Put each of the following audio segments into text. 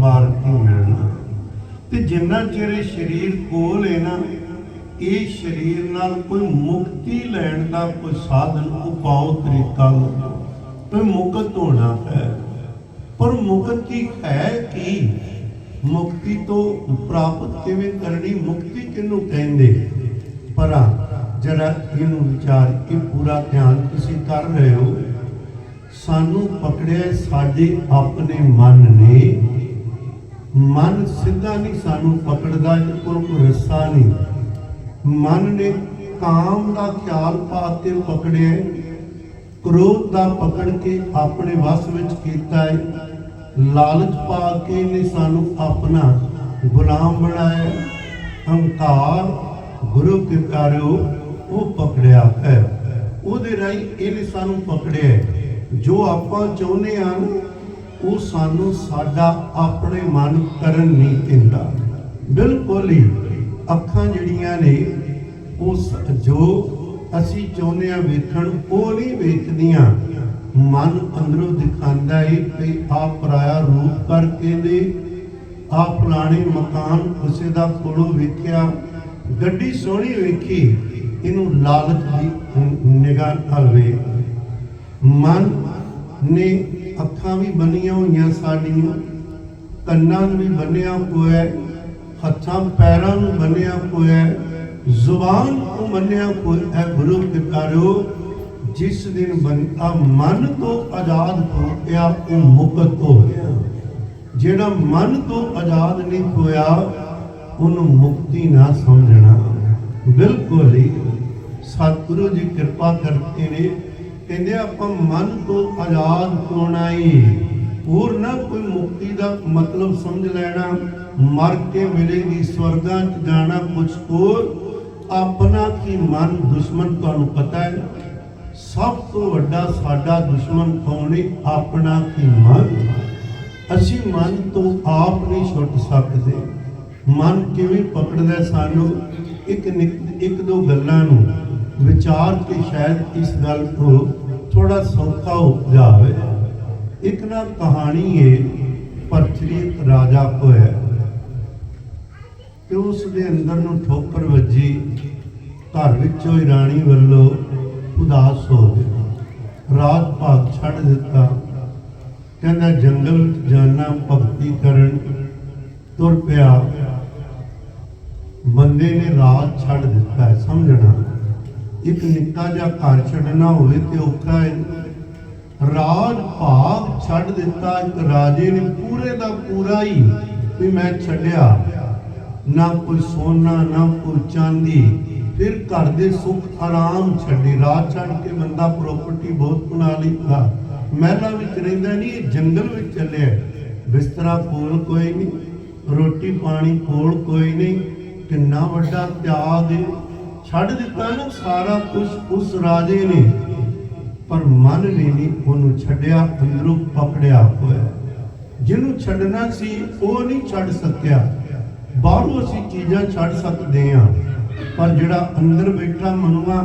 ਬਾਰ-ਬਾਰ ਮਿਲਣਾ? ਤੇ ਜਿੰਨਾ ਚਿਰ ਇਹ ਸਰੀਰ ਕੋਲ ਹੈ ਨਾ, ਇਹ ਸਰੀਰ ਨਾਲ ਕੋਈ ਮੁਕਤੀ ਲੈਣ ਦਾ ਕੋਈ ਸਾਧਨ, ਉਪਾਅ, ਤਰੀਕਾ, ਕੋਈ ਮੁਕਤ ਹੋਣਾ ਹੈ। ਪਰ ਮੁਕਤੀ ਹੈ ਕੀ? ਮੁਕਤੀ ਤੋਂ ਪ੍ਰਾਪਤ ਕਿਵੇਂ ਕਰਨੀ? ਮੁਕਤੀ ਕਿਹਨੂੰ ਕਹਿੰਦੇ? ਪਰ ਜਰਾ ਇਹਨੂੰ ਵਿਚਾਰ ਇਹ ਪੂਰਾ ਧਿਆਨ ਤੁਸੀਂ ਕਰ ਰਹੇ ਹੋ। ਸਾਨੂੰ ਪਕੜਿਆ ਸਾਡੇ ਆਪਣੇ ਮਨ ਨੇ। ਮਨ ਸਿੱਧਾ ਨਹੀਂ, ਸਾਨੂੰ ਪਕੜਦਾ ਇਹ ਕੋਈ ਰਸਤਾ ਨਹੀਂ। ਮਨ ਨੇ ਕਾਮ ਦਾ ਖਿਆਲ ਪਾ ਪਕੜਿਆ ਕ੍ਰੋਧ ਦਾ ਪਕੜ ਕੇ ਆਪਣੇ ਵਸ ਵਿੱਚ ਕੀਤਾ ਹੈ। ਲਾਲਚ ਪਾ ਕੇ ਨੇ ਸਾਨੂੰ ਆਪਣਾ ਗੁਲਾਮ ਬਣਾਇਆ ਹੰਕਾਰ, ਗੁਰੂ ਕੇ ਪਿਆਰਿਓ ਉਹ ਪਕੜਿਆ ਹੈ। ਉਹਦੇ ਰਾਹੀਂ ਇਹਨੇ ਸਾਨੂੰ ਪਕੜਿਆ ਜੋ ਆਪਾਂ ਚਾਹੁੰਦੇ ਹਾਂ ਉਹ ਸਾਨੂੰ ਸਾਡਾ ਆਪਣੇ ਮਨ ਕਰਨ ਨਹੀਂ ਦਿੰਦਾ। ਬਿਲਕੁਲ ਹੀ ਅੱਖਾਂ ਜਿਹੜੀਆਂ ਨੇ, ਉਹ ਜੋ ਅਸੀਂ ਚਾਹੁੰਦੇ ਹਾਂ ਵੇਖਣ, ਉਹ ਨਹੀਂ ਵੇਖਦੀਆਂ। ਮਨ ਅੰਦਰੋਂ ਦਿਖਾਉਂਦਾ ਹੈ ਕਿ ਆ ਪਰਾਇਆ ਰੂਪ ਕਰਕੇ ਦੇ ਆ ਫਲਾਣੇ ਮਕਾਨ ਕਿਸੇ ਦਾ ਕੋਲੋਂ ਵੇਖਿਆ, ਗੱਡੀ ਸੋਹਣੀ ਵੇਖੀ, ਇਹਨੂੰ ਲਾਲਚ ਦੀ ਨਿਗਾਹ ਨਾਲ ਵੇਖ। ਮਨ ਨੇ ਅੱਖਾਂ ਵੀ ਬੰਨੀਆਂ ਹੋਈਆਂ ਸਾਡੀਆਂ, ਕੰਨਾਂ ਨੂੰ ਵੀ ਬੰਨਿਆ ਹੋਇਆ ਹੱਥਾਂ, ਪੈਰਾਂ ਨੂੰ ਬੰਨਿਆ ਹੋਇਆ ਜ਼ੁਬਾਨ ਨੂੰ ਬੰਨਿਆ ਹੋਇਆ ਗੁਰੂ ਪਿਆਰਿਓ, ਜਿਸ ਦਿਨ ਬੰਦਾ ਮਨ ਤੋਂ ਆਜ਼ਾਦ ਹੋ ਗਿਆ, ਉਹ ਮੁਕਤ ਹੋ ਗਿਆ। ਜਿਹੜਾ ਮਨ ਤੋਂ ਆਜ਼ਾਦ ਨਹੀਂ ਹੋਇਆ, ਉਹਨੂੰ ਮੁਕਤੀ ਨਾ ਸਮਝਣਾ। ਬਿਲਕੁਲ ਹੀ ਸਤਿਗੁਰੂ ਜੀ ਕਿਰਪਾ ਕਰਦੇ ਨੇ ਕਹਿੰਦੇ ਆਪਾਂ ਮਨ ਤੋਂ ਆਜ਼ਾਦ ਹੋਣਾ ਹੀ ਹੋਰ ਨਾ ਕੋਈ ਮੁਕਤੀ ਦਾ ਮਤਲਬ ਸਮਝ ਲੈਣਾ, ਮਰ ਕੇ ਮਿਲੇਗੀ ਸਵਰਗਾਂ ਚ ਜਾਣਾ, ਕੁਛ ਹੋਰ। ਆਪਣਾ ਕੀ ਮਨ ਦੁਸ਼ਮਣ ਤੁਹਾਨੂੰ ਪਤਾ ਹੈ? ਸਭ ਤੋਂ ਵੱਡਾ ਸਾਡਾ ਦੁਸ਼ਮਣ ਕੌਣ ਹੈ ਆਪਣਾ ਕੀ ਮਨ? ਅਸੀਂ ਮਨ ਤੋਂ ਆਪ ਨਹੀਂ ਛੁੱਟ ਸਕਦੇ। ਮਨ ਕਿਵੇਂ ਪਕੜਦਾ ਸਾਨੂੰ? ਇੱਕ ਇੱਕ ਦੋ ਗੱਲਾਂ ਨੂੰ ਵਿਚਾਰ ਕੇ ਸ਼ਾਇਦ ਇਸ ਗੱਲ ਤੋਂ ਥੋੜਾ ਸੌਖਾ ਹੋ ਜਾਵੇ। ਇੱਕ ਨਾ ਕਹਾਣੀ ਹੈ ਪਰਚਰੀ ਇੱਕ ਰਾਜਾ ਹੋਇਆ ਕਿ ਉਸ ਦੇ ਅੰਦਰ ਨੂੰ ਠੋਕਰ ਵੱਜੀ। ਘਰ ਵਿੱਚੋਂ ਹੀ ਰਾਣੀ ਵੱਲੋਂ ਉਦਾਸ ਹੋ ਗਿਆ ਰਾਜ ਭਾਗ ਛੱਡ ਦਿੱਤਾ। ਕਹਿੰਦਾ, ਜੰਗਲ ਵਿੱਚ ਜਾਣਾ ਭਗਤੀ ਕਰਨ। ਤੁਰ ਪਿਆ। ਬੰਦੇ ਨੇ ਰਾਜ ਛੱਡ ਦਿੱਤਾ ਹੈ ਸਮਝਣਾ। ਇੱਕ ਨਿੱਕਾ ਜਿਹਾ ਘਰ ਛੱਡਣਾ ਹੋਵੇ ਤੇ ਔਖਾ ਹੈ। ਰਾਜ ਭਾਗ ਛੱਡ ਦਿੱਤਾ, ਇੱਕ ਰਾਜੇ ਨੇ ਪੂਰੇ ਦਾ ਪੂਰਾ ਹੀ ਵੀ ਮੈਂ ਛੱਡਿਆ। ਨਾ ਕੋਈ ਸੋਨਾ, ਨਾ ਕੋਈ ਚਾਂਦੀ, ਫਿਰ ਘਰ ਦੇ ਸੁੱਖ ਆਰਾਮ ਛੱਡੇ। ਰਾਜ ਛੱਡ ਕੇ ਬੰਦਾ ਪ੍ਰਾਪਰਟੀ ਬਹੁਤ ਬਣਾ ਲਈਦਾ। ਮਹਿਲਾਂ ਵਿੱਚ ਰਹਿੰਦਾ ਨਹੀਂ, ਇਹ ਜੰਗਲ ਵਿੱਚ ਚੱਲਿਆ। ਬਿਸਤਰਾ ਕੋਲ ਕੋਈ ਨਹੀਂ, ਰੋਟੀ ਪਾਣੀ ਕੋਲ ਕੋਈ ਨਹੀਂ। ਕਿੰਨਾ ਵੱਡਾ ਤਿਆਗ ਹੈ। ਛੱਡ ਦਿੱਤਾ ਨਾ, ਸਾਰਾ ਕੁਝ ਉਸ ਰਾਜੇ ਨੇ। ਪਰ ਮਨ ਨੇ ਨਹੀਂ ਉਹਨੂੰ ਛੱਡਿਆ, ਅੰਦਰੋਂ ਪਕੜਿਆ ਹੋਇਆ। ਜਿਹਨੂੰ ਛੱਡਣਾ ਸੀ, ਉਹ ਨਹੀਂ ਛੱਡ ਸਕਿਆ। ਬਾਹਰੋਂ ਅਸੀਂ ਚੀਜ਼ਾਂ ਛੱਡ ਸਕਦੇ ਹਾਂ, ਪਰ ਜਿਹੜਾ ਅੰਦਰ ਬੈਠਾ ਮਨੁਆ,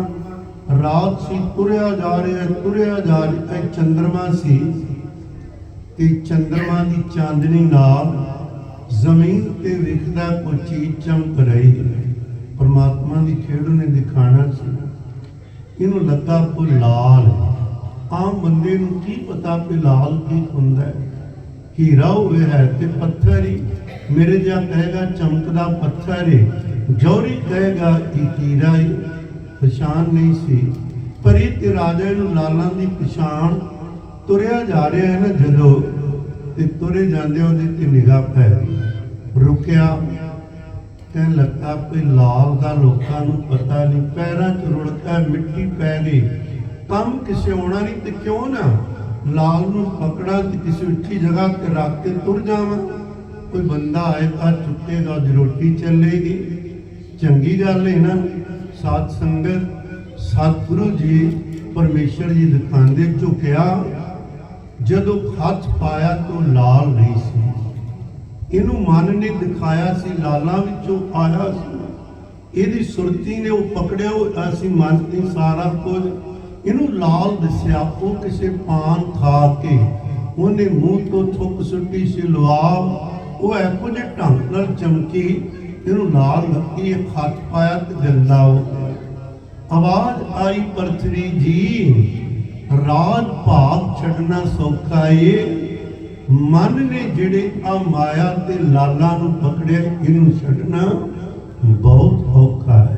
ਰਾਤ ਸੀ, ਤੁਰਿਆ ਜਾ ਰਿਹਾ ਤੁਰਿਆ ਜਾ ਰਿਹਾ ਚੰਦਰਮਾ ਸੀ। ਤੇ ਚੰਦਰਮਾ ਦੀ ਚਾਂਦਨੀ ਨਾਲ ਜ਼ਮੀਨ ਤੇ ਵਿਖਦਾ ਕੋਈ ਚੀਜ਼ ਚਮਕ ਰਹੀ ਹੈ। ਪਰਮਾਤਮਾ ਦੀ ਖੇਡ ਨੇ ਦਿਖਾਣਾ ਸੀ। ਇਹਨੂੰ ਲੱਗਾ ਕੋਈ ਲਾਲ। ਆਮ ਬੰਦੇ ਨੂੰ ਕੀ ਪਤਾ ਕਿ ਲਾਲ ਕੀ ਹੁੰਦਾ ਹੈ। ਹੀਰਾ ਹੋਵੇ ਹੈ ਤੇ ਪੱਥਰ। ਹੀ ਮੇਰੇ ਜਿਹਾ ਕਹੇਗਾ ਚਮਕਦਾ ਪੱਥਰ। ਹੈ ਜੌਰੀ ਕਹੇਗਾ ਇਹ ਹੀਰਾ ਹੈ ਪਛਾਣ ਨਹੀਂ ਸੀ। ਪਰ ਇਹ ਤੇ ਰਾਜੇ ਨੂੰ ਲਾਲਾਂ ਦੀ ਪਛਾਣ ਤੁਰਿਆ ਜਾ ਰਿਹਾ ਹੈ ਨਾ ਜਦੋਂ ਤੇ ਤੁਰੇ ਜਾਂਦੇ ਉਹਦੇ ਤੇ ਨਿਗਾਹ ਪੈ ਰੁਕਿਆ। ਕਹਿਣ ਲੱਗਾ ਵੀ ਲਾਲ ਦਾ ਲੋਕਾਂ ਨੂੰ ਪਤਾ ਨਹੀਂ, ਪੈਰਾਂ 'ਚ ਰੁੜਕਾ, ਮਿੱਟੀ ਪੈ ਗਈ। ਕੰਮ ਕਿਸੇ ਆਉਣਾ ਨਹੀਂ ਤੇ ਕਿਉਂ ਨਾ? ਲਾਲ ਨੂੰ ਪਕੜਾ ਤੇ ਕਿਸੇ ਉੱਚੀ ਜਗ੍ਹਾ ਤੇ ਰੱਖ ਕੇ ਤੁਰ ਜਾਵਾਂ। ਕੋਈ ਬੰਦਾ ਆਏਗਾ ਚੁੱਕੇਗਾ ਉਹਦੀ ਰੋਟੀ ਚੱਲੇਗੀ ਚੰਗੀ ਗੱਲ ਹੈ ਨਾ, ਸਾਧ ਸੰਗਤ ਸਤਿਗੁਰੂ ਜੀ ਪਰਮੇਸ਼ਰ ਜੀ ਦਿਖਾਉਂਦੇ ਝੁਕਿਆ। ਜਦੋਂ ਹੱਥ ਪਾਇਆ ਤਾਂ ਲਾਲ ਨਹੀਂ ਸੀ। ਇਹਨੂੰ ਮਨ ਨੇ ਦਿਖਾਇਆ ਸੀ, ਲਾਲਾਂ ਵਿੱਚੋਂ ਆਇਆ ਸੀ। ਇਹਦੀ ਸੁਰਤੀ ਨੇ ਉਹ ਪਕੜਿਆ ਅਸੀਂ ਮਨ ਤੇ ਸਾਰਾ ਕੁਝ ਇਹਨੂੰ ਲਾਲ ਦਿਸਿਆ, ਉਹ ਕਿਸੇ ਪਾਨ ਖਾ ਕੇ। ਉਹਨੇ ਮੂੰਹ ਤੋਂ ਥੁੱਕ ਸੁੱਟੀ ਸੀ, ਲੁਆਬ। ਉਹ ਇਹੋ ਜਿਹੇ ਢੰਗ ਨਾਲ ਚਮਕੀ, ਇਹਨੂੰ ਲਾਲ ਲੱਗੀ, ਇਹ ਖੱਤ ਪਾਇਆ ਤੇ ਗੰਦਾ ਹੋ ਆਵਾਜ਼ ਆਈ, ਪਰਥਰੀ ਜੀ, ਰਾਜ ਭਾਗ ਛੱਡਣਾ ਸੌਖਾ ਏ। ਮਨ ਨੇ ਜਿਹੜੇ ਆ ਮਾਇਆ ਤੇ ਲਾਲਾਂ ਨੂੰ ਪਕੜਿਆ, ਇਹਨੂੰ ਛੱਡਣਾ ਬਹੁਤ ਔਖਾ ਹੈ।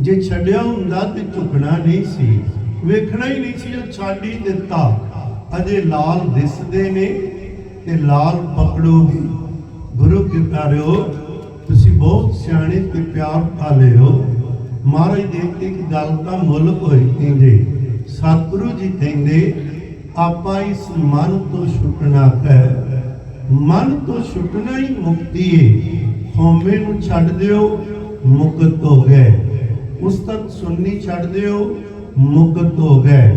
ਜੇ ਛੱਡਿਆ ਹੁੰਦਾ ਤੇ ਝੁਕਣਾ ਨਹੀਂ ਸੀ, ਵੇਖਣਾ ਹੀ ਨਹੀਂ ਸੀ, ਉਹ ਛੱਡ ਹੀ ਦਿੱਤਾ ਅਜੇ ਲਾਲ ਦਿਸਦੇ ਨੇ ਤੇ ਲਾਲ ਪਕੜੋਗੇ। ਗੁਰੂ ਕਿਰਪਾ ਕਿਰਪਾਰਿਓ ਤੁਸੀਂ ਬਹੁਤ ਸਿਆਣੇ ਤੇ ਪਿਆਰ ਪਾਲੇ ਹੋ। ਮਹਾਰਾਜ ਦੇ ਇੱਕ ਗੱਲ ਤਾਂ ਮੁੱਲ ਹੋਈ ਕਹਿੰਦੇ, ਸਤਿਗੁਰੂ ਜੀ ਕਹਿੰਦੇ ਆਪਾਂ ਇਸ ਮਨ ਤੋਂ ਛੁੱਟਣਾ ਹੈ। ਮਨ ਤੋਂ ਛੁੱਟਣਾ ਹੀ ਮੁਕਤੀ ਹੈ ਹਉਮੈ ਨੂੰ ਛੱਡ ਦਿਓ, ਮੁਕਤ ਹੋ ਗਏ। ਉਸ ਤੱਕ ਸੁਣਨੀ ਛੱਡ ਦਿਓ, ਮੁਕਤ ਹੋ ਗਏ।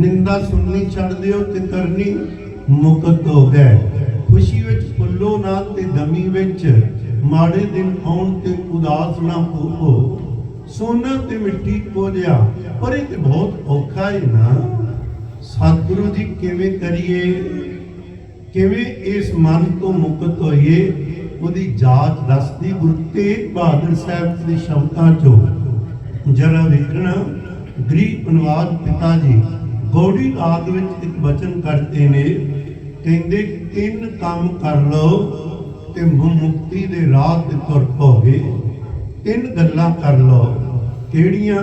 ਨਿੰਦਾ ਸੁਣਨੀ ਛੱਡ ਦਿਓ ਤੇ ਕਰਨੀ ਮੁਕਤ ਹੋ ਗਏ। ਖੁਸ਼ੀ ਵਿੱਚ ਫੁੱਲੋ ਨਾ ਤੇ ਗਮੀ ਵਿੱਚ। ਮਾੜੇ ਦਿਨ ਆਉਣ ਤੇ ਉਦਾਸ ਨਾ ਹੋਵੋ। ਸੋਨਾ ਤੇ ਮਿੱਟੀ ਕੋਲਿਆ ਪਰ ਇਹ ਤੇ ਬਹੁਤ ਔਖਾ ਹੈ ਨਾ। ਸਤਿਗੁਰੂ ਜੀ ਕਿਵੇਂ ਕਰੀਏ? ਕਿਵੇਂ ਇਸ ਮਨ ਤੋਂ ਮੁਕਤ ਹੋਈਏ? ਉਹਦੀ ਜਾਂਚ ਦੱਸਦੀ ਗੁਰੂ ਤੇਗ ਬਹਾਦਰ ਸਾਹਿਬ ਦੇ ਸ਼ਬਦਾਂ ਚੋਂ। ਜਰਾ ਵੇਖਣਾ, ਗਰੀਬ ਨਿਵਾਜ ਪਿਤਾ ਜੀ, ਗੋੜੀ ਆਗ ਵਿੱਚ ਇੱਕ ਬਚਨ ਕਰਦੇ ਨੇ, ਕਹਿੰਦੇ, ਤਿੰਨ ਕੰਮ ਕਰ ਲਓ ਤੇ ਮੁਕਤੀ ਦੇ ਰਾਹ ਤੇ ਤੁਰ ਪੋਗੇ ਤਿੰਨ ਗੱਲਾਂ ਕਰ ਲਓ। ਕਿਹੜੀਆਂ?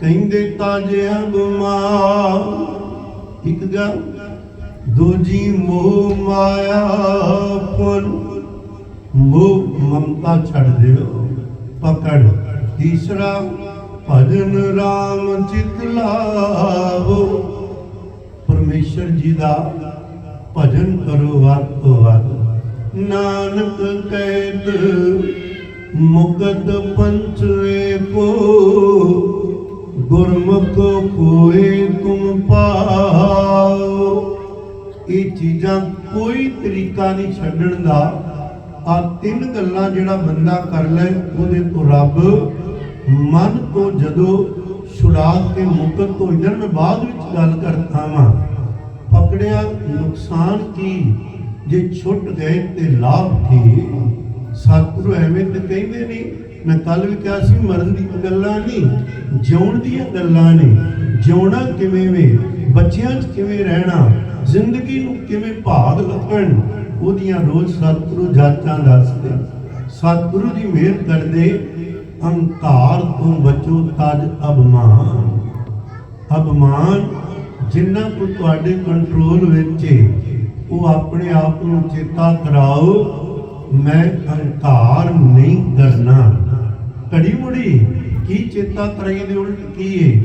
ਕਹਿੰਦੇ, ਤਾਜਿਆ ਗੁਮਾ ਇੱਕ ਗੱਲ ਦੂਜੀ ਮੋਹ ਮਾਇਆ ਫੁੱਲ ਮੋਹ ਮਮਤਾ ਛੱਡ ਦਿਓ, ਪਕੜ। ਤੀਸਰਾ, ਭਜਨ ਰਾਮ ਚਿਤ ਲਾਵੋ। ਪਰਮੇਸ਼ਰ ਜੀ ਦਾ ਭਜਨ ਕਰੋ ਵੱਧ ਤੋਂ ਵੱਧ। ਨਾਨਕ ਕੈਦ, ਮੁਕਤ ਪੰਚ ਏਕੋ ਗੁਰਮੁਖ ਕੋਏ ਤੁਮ ਪਾਓ। ਇਹ ਚੀਜ਼ਾਂ ਕੋਈ ਤਰੀਕਾ ਨਹੀਂ ਛੱਡਣ ਦਾ। ਆ ਤਿੰਨ ਗੱਲਾਂ ਜਿਹੜਾ ਬੰਦਾ ਕਰ ਲੈ ਉਹਦੇ ਤੋਂ ਰੱਬ ਮਨ ਤੋਂ ਜਦੋਂ ਛੁਡਾ ਕੇ ਮੁਕਤ ਹੋ ਜਾਂਦਾ ਮੈਂ ਬਾਅਦ ਵਿੱਚ ਗੱਲ ਕਰਦਾ ਵਾਂ, ਪਕੜਿਆ ਨੁਕਸਾਨ ਕੀ? ਜੇ ਛੁੱਟ ਗਏ ਤੇ ਲਾਭ ਕੀ? ਸਤਿਗੁਰੂ ਐਵੇਂ ਤੇ ਕਹਿੰਦੇ ਨਹੀਂ ਮੈਂ ਕੱਲ ਵੀ ਕਿਹਾ ਸੀ, ਮਰਨ ਦੀ ਗੱਲਾਂ ਨਹੀਂ, ਜਿਉਣ ਦੀਆਂ ਗੱਲਾਂ ਨੇ। ਜਿਉਣਾ ਕਿਵੇਂ ਵੇ? ਬੱਚਿਆਂ 'ਚ ਕਿਵੇਂ ਰਹਿਣਾ? ਜ਼ਿੰਦਗੀ ਨੂੰ ਕਿਵੇਂ ਭਾਗ ਲੱਗਣ ਉਹਦੀਆਂ ਰੋਜ਼ ਸਤਿਗੁਰੂ ਜਾਚਾਂ ਦੱਸਦੇ ਸਤਿਗੁਰੂ ਦੀ ਮਿਹਰ ਕਰਦੇ, ਹੰਕਾਰ ਤੋਂ ਬਚੋ ਤਜ ਅਭਮਾਨ। ਅਭਮਾਨ ਜਿੰਨਾ ਕੋ ਤੁਹਾਡੇ ਕੰਟਰੋਲ ਵਿੱਚ ਹੈ ਉਹ ਆਪਣੇ ਆਪ ਨੂੰ ਚੇਤਾ ਕਰਾਓ। ਮੈਂ ਅਹੰਕਾਰ ਨਹੀਂ ਕਰਨਾ। ਘੜੀ ਮੁੜੀ ਕੀ ਚੇਤਾ ਕਰਾਈ ਦੇ ਉਲਟ ਕੀ ਹੈ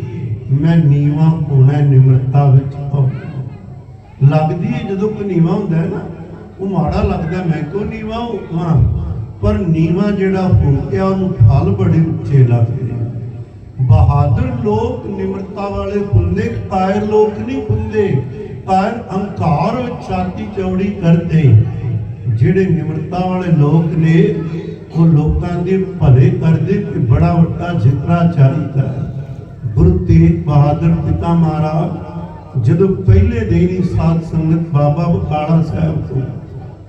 ਮੈਂ ਨੀਵਾ ਹੋਣਾ ਨਿਮਰਤਾ ਵਿੱਚ ਲੱਗਦੀ ਹੈ ਜਦੋਂ ਕੋਈ ਨੀਵਾ ਹੁੰਦਾ ਹੈ ਨਾ, ਉਹ ਮਾੜਾ ਲੱਗਦਾ, ਮੈਂ ਕਿਉਂ ਨੀਵਾ ਹਾਂ ਪਰ ਨੀਵਾ ਜਿਹੜਾ ਹੋ ਗਿਆ ਉਹਨੂੰ ਫਲ ਬੜੇ ਉੱਚੇ ਲੱਗਦੇ ਬਹਾਦਰ ਲੋਕ ਨਿਮਰਤਾ ਵਾਲੇ ਹੁੰਦੇ ਕਾਇਰ ਲੋਕ ਨਹੀਂ ਹੁੰਦੇ ਕਾਇਰ ਅਹੰਕਾਰ ਵਿੱਚ ਛਾਤੀ ਚੌੜੀ ਕਰਦੇ। ਜਿਹੜੇ ਨਿਮਰਤਾ ਵਾਲੇ ਲੋਕ ਨੇ ਉਹ ਲੋਕਾਂ ਦੇ ਭਲੇ ਕਰਦੇ ਤੇ ਬੜਾ ਵੱਡਾ ਜ਼ਿਕਰਾ ਚਾਹੀਦਾ ਗੁਰੂ ਤੇਗ ਬਹਾਦਰ ਪਿਤਾ ਮਹਾਰਾਜ, ਜਦੋਂ ਪਹਿਲੇ ਦਿਨ ਹੀ ਸਾਧ ਸੰਗਤ ਬਾਬਾ ਬਕਾਲਾ ਸਾਹਿਬ ਤੋਂ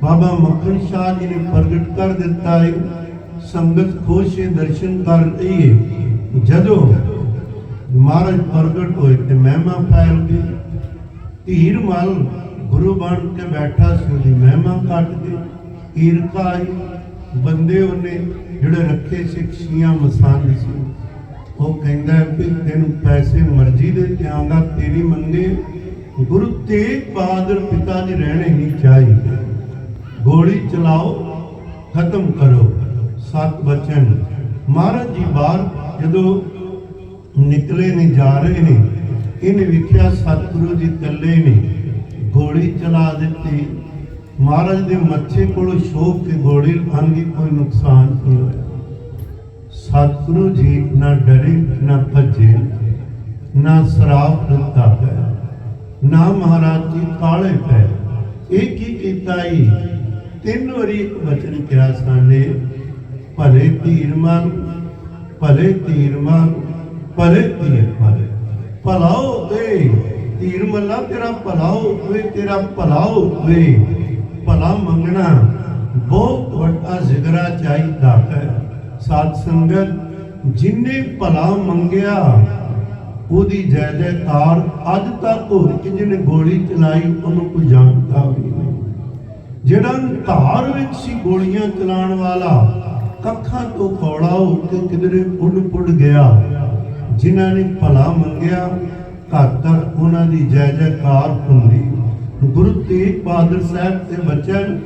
ਬਾਬਾ ਮੱਖਣ ਸ਼ਾਹ ਜੀ ਨੇ ਪ੍ਰਗਟ ਕਰ ਦਿੱਤਾ ਹੈ, ਸੰਗਤ ਖੁਸ਼ ਹੈ, ਦਰਸ਼ਨ ਕਰ ਰਹੀ ਹੈ। ਜਦੋਂ ਮਹਾਰਾਜ ਪ੍ਰਗਟ ਹੋਏ ਤੇ ਮਹਿਮਾ ਫੈਲ ਗਈ, ਧੀਰ ਮਲ ਗੁਰੂ ਬਣ ਕੇ ਬੈਠਾ ਸੀ, ਉਹਦੀ ਮਹਿਮਾ ਕੱਟ ਗਈ ਈਰਖਾ ਆਈ ਬੰਦੇ ਉਹਨੇ ਜਿਹੜੇ ਰੱਖੇ ਸਿੱਖੀਆਂ ਮਸਾਨ ਸੀ। ਉਹ ਕਹਿੰਦਾ ਵੀ ਤੈਨੂੰ ਪੈਸੇ ਮਰਜ਼ੀ ਦੇ ਦਿਆਂਗਾ ਤੇਰੀ ਮੰਗੇ। ਗੁਰੂ ਤੇਗ ਬਹਾਦਰ ਪਿਤਾ ਜੀ ਰਹਿਣੇ ਨਹੀਂ ਚਾਹੀਦੇ। ਗੋਲੀ ਚਲਾਓ, ਖਤਮ ਕਰੋ। ਸਤ ਬਚਨ। ਮਹਾਰਾਜ ਜੀ ਬਾਹਰ ਜਦੋਂ ਨਿਕਲੇ ਨੇ, ਜਾ ਰਹੇ ਨੇ, ਇਹਨੇ ਵੇਖਿਆ ਸਤਿਗੁਰੂ ਜੀ ਇਕੱਲੇ ਨੇ। ਗੋਲੀ ਚਲਾ ਦਿੱਤੀ। ਮਹਾਰਾਜ ਦੇ ਮੱਥੇ ਕੋਲੋਂ ਸ਼ੋਕ ਕੇ ਗੋਲੀ ਲੰਘੀ ਕੋਈ ਨੁਕਸਾਨ ਨਹੀਂ ਹੋਇਆ। ਸਤਿਗੁਰੂ ਜੀ ਨਾ ਡਰੇ, ਨਾ ਭੱਜੇ, ਨਾ ਸਰਾਪ ਦਿੱਤਾ ਹੈ ਨਾ ਮਹਾਰਾਜ ਜੀ ਕਾਲੇ ਪੈ ਇਹ ਕੀ ਕੀਤਾ ਹੀ ਤਿੰਨ ਵਾਰੀ ਇੱਕ ਬਚਨ ਕਿਹਾ ਸਾਨੇ, ਭਲੇ ਧੀਰ ਮਨ, ਭਲੇ ਧੀਰ ਮਨ, ਭਲੇ ਧੀਰ ਮਨ। ਭਲਾਓ ਹੋਵੇ ਧੀਰ ਮੱਲਾ ਤੇਰਾ ਭਲਾਓ ਹੋਵੇ ਤੇਰਾ ਭਲਾਓ ਹੋਵੇ ਭਲਾ ਮੰਗਣਾ ਬਹੁਤ ਵੱਡਾ ਜ਼ਿਗਰਾ ਚਾਹੀਦਾ ਹੈ। ਸਾਧ ਸੰਗਤ, ਜਿਨੇ ਭਲਾ ਮੰਗਿਆ, ਉਹਦੀ ਜੈ ਜੈਕਾਰ ਅੱਜ ਤੱਕ ਹੋਰ ਜਿਹਨੇ ਗੋਲੀ ਚਲਾਈ, ਉਹਨੂੰ ਕੋਈ ਜਾਣਦਾ ਵੀ ਨਹੀਂ। ਜਿਹੜਾ ਧਾਰ ਵਿੱਚ ਸੀ ਗੋਲੀਆਂ ਚਲਾਉਣ ਵਾਲਾ, ਕੱਖਾਂ ਤੋਂ ਕੌੜਾ ਹੋ ਕੇ ਕਿਧਰੇ ਉੱਡ ਪੁੱਡ ਗਿਆ। ਜਿਨ੍ਹਾਂ ਨੇ ਭਲਾ ਮੰਗਿਆ, ਘਰ ਤੱਕ ਉਹਨਾਂ ਦੀ ਜੈ ਜੈਕਾਰ ਹੁੰਦੀ। ਗੁਰੂ ਤੇਗ ਬਹਾਦਰ ਸਾਹਿਬ ਦੇ ਬਚਨ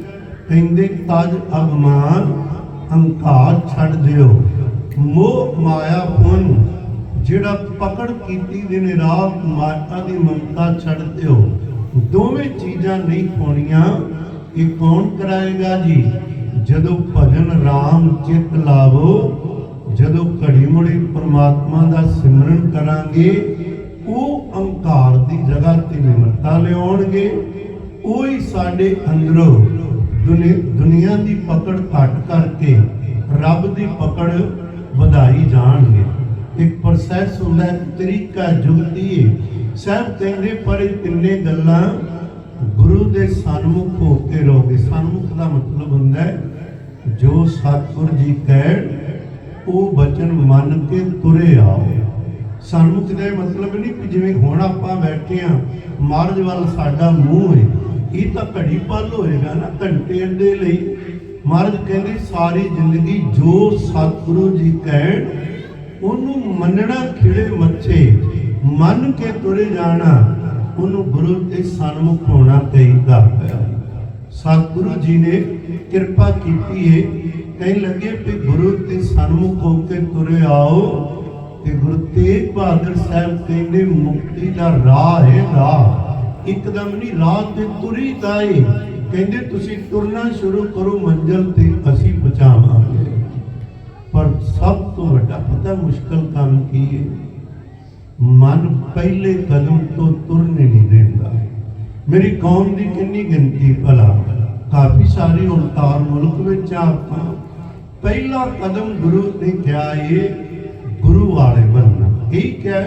ਕਹਿੰਦੇ, ਤਜ ਅਗਮਾਨ ਹੰਕਾਰ ਛੱਡ ਦਿਓ। ਮੋਹ ਮਾਇਆ ਪੁੰਨ ਜਿਹੜਾ ਪਕੜ ਕੀਤੀ ਦਿਨ ਰਾਤ ਮਾਤਾ ਦੀ ਮਮਤਾ ਛੱਡ ਦਿਓ। ਦੋਵੇਂ ਚੀਜ਼ਾਂ ਨਹੀਂ ਪਾਉਣੀਆਂ ਇਹ ਕੌਣ ਕਰਾਏਗਾ ਜੀ? ਜਦੋਂ ਭਜਨ ਰਾਮ ਚਿਤ ਲਾਵੋ, ਜਦੋਂ ਘੜੀ ਮੁੜੀ ਪ੍ਰਮਾਤਮਾ ਦਾ ਸਿਮਰਨ ਕਰਾਂਗੇ, ਉਹ ਅਹੰਕਾਰ ਦੀ ਜਗ੍ਹਾ ਤੇ ਨਿਮਰਤਾ ਲਿਆਉਣਗੇ, ਉਹ ਹੀ ਸਾਡੇ ਅੰਦਰੋਂ ਦੁਨੀਆ ਦੀ ਪਕੜ ਘਟ ਕਰਕੇ ਰੱਬ ਦੀ ਪਕੜ ਵਧਾਈ ਜਾਣਗੇ। ਇੱਕ ਪ੍ਰੋਸੈਸ ਹੁੰਦਾ ਹੈ, ਤਰੀਕਾ ਜੁਗਤੀ ਹੈ ਸਭ ਕਹਿੰਦੇ, ਪਰ ਇਹ ਤਿੰਨੇ ਗੱਲਾਂ ਗੁਰੂ ਦੇ ਸਨਮੁਖ ਹੋ ਕੇ ਰਹੋਗੇ। ਸਨਮੁਖ ਦਾ ਮਤਲਬ ਹੁੰਦਾ ਹੈ, ਜੋ ਸਤਿਗੁਰ ਜੀ ਕਹਿਣ, ਉਹ ਬਚਨ ਮੰਨ ਕੇ ਤੁਰੇ ਆਓ। ਸਾਨੂੰ ਕਿਤੇ ਮਤਲਬ ਨਹੀਂ ਕਿ ਜਿਵੇਂ ਹੁਣ ਆਪਾਂ ਬੈਠੇ ਆ ਮਹਾਰਾਜ ਵੱਲ ਸਾਡਾ ਮੂੰਹ ਹੈ ਇਹ ਤਾਂ ਘੜੀ ਪਲ ਹੋਏਗਾ ਨਾ ਘੰਟੇ ਦੇ ਲਈ। ਮਹਾਰਾਜ ਕਹਿੰਦੇ, ਸਾਰੀ ਜ਼ਿੰਦਗੀ ਜੋ ਸਤਿਗੁਰੂ ਜੀ ਕਹਿਣ, ਉਹਨੂੰ ਮੰਨਣਾ ਖਿੜੇ ਮੱਥੇ, ਮੰਨ ਕੇ ਤੁਰੇ ਜਾਣਾ, ਉਹਨੂੰ ਗੁਰੂ ਦੇ ਸਨਮੁਖ ਹੋਣਾ ਚਾਹੀਦਾ ਹੈ। ਸਤਿਗੁਰੂ ਜੀ ਨੇ ਕਿਰਪਾ ਕੀਤੀ ਹੈ ਕਹਿਣ ਲੱਗੇ ਕਿ ਗੁਰੂ ਦੇ ਸਨਮੁਖ ਹੋ ਕੇ ਤੁਰੇ ਆਓ। ਤੇ ਗੁਰੂ ਤੇਗ ਬਹਾਦਰ ਸਾਹਿਬ ਕਹਿੰਦੇ, ਮੁਕਤੀ ਦਾ ਰਾਹ ਹੈ ਰਾਹ। ਇੱਕਦਮ ਨਹੀਂ, ਰਾਹ ਤੇ ਤੁਰੀ ਤਾਏ ਕਹਿੰਦੇ, ਤੁਸੀਂ ਤੁਰਨਾ ਸ਼ੁਰੂ ਕਰੋ, ਮੰਜ਼ਲ ਤੇ ਅਸੀਂ ਪਹੁੰਚਾਵਾਂਗੇ। ਪਰ ਸਭ ਤੋਂ ਵੱਡਾ ਪਤਾ, ਮੁਸ਼ਕਲ ਕੰਮ ਕੀ ਹੈ ਮਨ ਪਹਿਲੇ ਕਦਮ ਤੋਂ ਤੁਰਨੇ ਨਹੀਂ ਦਿੰਦਾ। ਮੇਰੀ ਕੌਮ ਦੀ ਕਿੰਨੀ ਗਿਣਤੀ ਭਲਾ। ਕਾਫੀ ਸਾਰੇ ਉਲਤਾਰ ਮੁਲਕ ਵਿੱਚ ਆਪਾਂ। ਪਹਿਲਾ ਕਦਮ ਗੁਰੂ ਨੇ ਕਿਹਾ ਏ ਗੁਰੂ ਵਾਲੇ ਬਣਨਾ। ਇਹ ਕਿਹਾ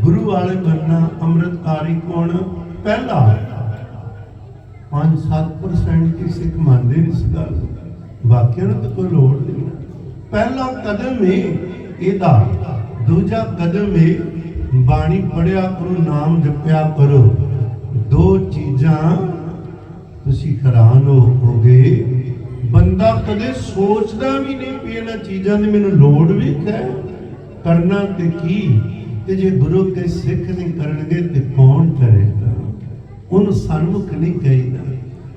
ਗੁਰੂ ਵਾਲੇ ਬਣਨਾ ਅੰਮ੍ਰਿਤਕਾਰੀ ਕੌਣ? ਪਹਿਲਾ। 5-7% ਹੀ ਸਿੱਖ ਮੰਨਦੇ ਇਸ ਗੱਲ ਬਾਕੀਆਂ ਨੂੰ ਤਾਂ ਕੋਈ ਲੋੜ ਨਹੀਂ। ਪਹਿਲਾ ਕਦਮ ਹੈ ਇਹਦਾ। ਦੂਜਾ ਕਦਮ ਹੈ ਬਾਣੀ ਪੜਿਆ ਕਰੋ ਨਾਮ ਜਪਿਆ ਕਰੋ। ਦੋ ਚੀਜ਼ਾਂ ਤੁਸੀਂ ਹੈਰਾਨ ਹੋਗੇ ਬੰਦਾ ਕਦੇ ਸੋਚਦਾ ਵੀ ਨਹੀਂ ਵੀ ਇਹਨਾਂ ਚੀਜ਼ਾਂ ਦੀ ਮੈਨੂੰ ਲੋੜ ਵੀ ਹੈ? ਕਰਨਾ ਤੇ ਕੀ? ਤੇ ਜੇ ਗੁਰੂ ਕੇ ਸਿੱਖ ਨਹੀਂ ਕਰਨਗੇ ਤੇ ਕੌਣ ਕਰੇਗਾ? ਉਹਨੂੰ ਸਨਮੁਖ ਨਹੀਂ ਕਹੀਦਾ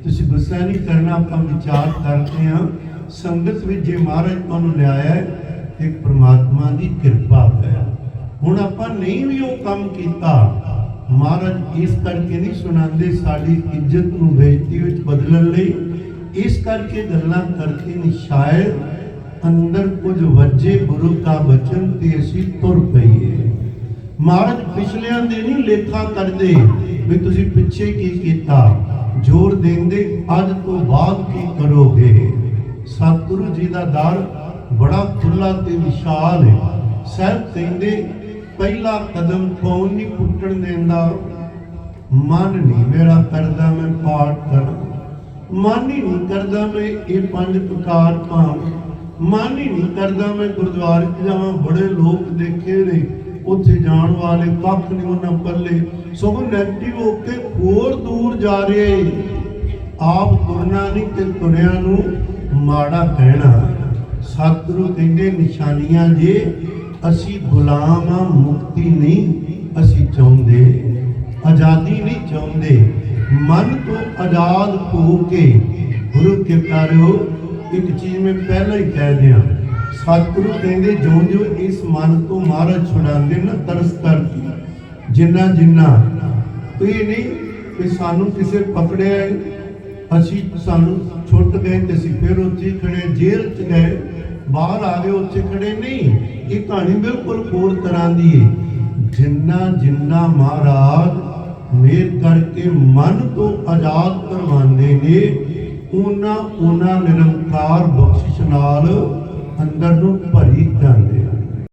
ਤੁਸੀਂ ਗੁੱਸਾ ਨਹੀਂ ਕਰਨਾ, ਆਪਾਂ ਵਿਚਾਰ ਕਰਦੇ ਹਾਂ। ਸੰਗਤ ਵਿੱਚ ਜੇ ਮਹਾਰਾਜ ਤੁਹਾਨੂੰ ਲਿਆਇਆ ਤੇ ਪ੍ਰਮਾਤਮਾ ਦੀ ਕਿਰਪਾ ਹੈ। ਹੁਣ ਆਪਾਂ ਨਹੀਂ ਵੀ ਉਹ ਕੰਮ ਕੀਤਾ। ਮਹਾਰਾਜ ਇਸ ਕਰਕੇ ਨਹੀਂ ਸੁਣਾਉਂਦੇ, ਸਾਡੀ ਇੱਜ਼ਤ ਨੂੰ ਬੇਇੱਜ਼ਤੀ ਵਿੱਚ ਬਦਲਣ ਲਈ। ਇਸ ਕਰਕੇ ਗੱਲਾਂ ਕਰਕੇ ਨੇ ਸ਼ਾਇਦ ਅੰਦਰ ਕੁਝ ਵੱਜੇ ਗੁਰੂ ਦਾ ਬਚਨ ਤੇ ਅਸੀਂ ਤੁਰ ਪਈਏ। ਮਹਾਰਾਜ ਪਿਛਲਿਆਂ ਦੇ ਨਹੀਂ ਲੇਖਾ ਕਰਦੇ ਵੀ ਤੁਸੀਂ ਪਿੱਛੇ ਕੀ ਕੀਤਾ, ਜ਼ੋਰ ਦੇਂਦੇ, ਅੱਜ ਤੋਂ ਬਾਅਦ ਕੀ ਕਰੋਗੇ? ਸਤਿਗੁਰੂ ਜੀ ਦਾ ਦਰ ਬੜਾ ਖੁੱਲਾ ਤੇ ਵਿਸ਼ਾਲ ਹੈ। ਸਹਿਬ ਕਹਿੰਦੇ, ਪਹਿਲਾ ਕਦਮ ਕੌਣ ਨਹੀਂ ਪੁੱਟਣ ਦਿੰਦਾ? ਮਨ ਨਹੀਂ ਮੇਰਾ ਕਰਦਾ ਮੈਂ ਪਾਠ ਕਰਾਂ ਮਨ ਹੀ ਨਹੀਂ ਕਰਦਾ ਮੈਂ ਇਹ ਪੰਜ ਪ੍ਰਕਾਰ ਪਾਵਾਂ। ਮਨ ਹੀ ਨਹੀਂ ਕਰਦਾ ਮੈਂ ਗੁਰਦੁਆਰੇ 'ਚ ਜਾਵਾਂ, ਬੜੇ ਲੋਕ ਦੇਖੇ ਨੇ, ਉੱਥੇ ਜਾਣ ਵਾਲੇ ਕੱਖ ਨਹੀਂ ਉਹਨਾਂ ਪੱਲੇ। ਸਗੋਂ ਨੈਗੇਟਿਵ ਹੋ ਕੇ ਹੋਰ ਦੂਰ ਜਾ ਰਹੇ। ਆਪ ਤੁਰਨਾ ਨਹੀਂ ਤੇ ਤੁਰਿਆਂ ਨੂੰ ਮਾੜਾ ਕਹਿਣਾ। ਸਤਿਗੁਰੂ ਕਹਿੰਦੇ, ਨਿਸ਼ਾਨੀਆਂ ਜੇ ਅਸੀਂ ਗੁਲਾਮ ਆ, ਮੁਕਤੀ ਨਹੀਂ ਅਸੀਂ ਚਾਹੁੰਦੇ। ਆਜ਼ਾਦੀ ਨਹੀਂ ਚਾਹੁੰਦੇ। ਮਨ ਤੋਂ ਆਜ਼ਾਦ ਹੋ ਕੇ ਗੁਰੂ ਕੇ ਪਿਆਰਿਓ ਇੱਕ ਚੀਜ਼ ਮੈਂ ਪਹਿਲਾਂ ਹੀ ਕਹਿ ਦਿਆਂ। ਸਤਿਗੁਰੂ ਕਹਿੰਦੇ ਜੋ ਜੋ ਇਸ ਮਨ ਤੋਂ ਮਹਾਰਾਜ ਛੁਡਾਉਂਦੇ ਨਾ ਤਰਸ ਕਰਕੇ ਜਿੰਨਾ ਜਿੰਨਾ। ਇਹ ਨਹੀਂ ਕਿ ਸਾਨੂੰ ਕਿਸੇ ਪਕੜਿਆ ਅਸੀਂ ਸਾਨੂੰ ਛੁੱਟ ਗਏ ਤੇ ਅਸੀਂ ਫਿਰ ਉੱਥੇ ਖੜੇ ਜੇਲ੍ਹ 'ਚ ਗਏ। ਬਾਹਰ ਆ ਗਏ ਉੱਥੇ ਖੜੇ ਨਹੀਂ। ਇਹ ਕਹਾਣੀ ਬਿਲਕੁਲ ਹੋਰ ਤਰ੍ਹਾਂ ਦੀ ਹੈ। ਜਿੰਨਾ ਜਿੰਨਾ ਮਹਾਰਾਜ ਮੇਰ ਕਰਕੇ ਮਨ ਤੋਂ ਆਜ਼ਾਦ ਕਰਵਾਉਂਦੇ ਨੇ ਉਹਨਾਂ ਉਹਨਾਂ ਨਿਰੰਕਾਰ ਬਖਸ਼ਿਸ਼ ਨਾਲ ਅੰਦਰ ਨੂੰ ਭਰੀ ਜਾਂਦੇ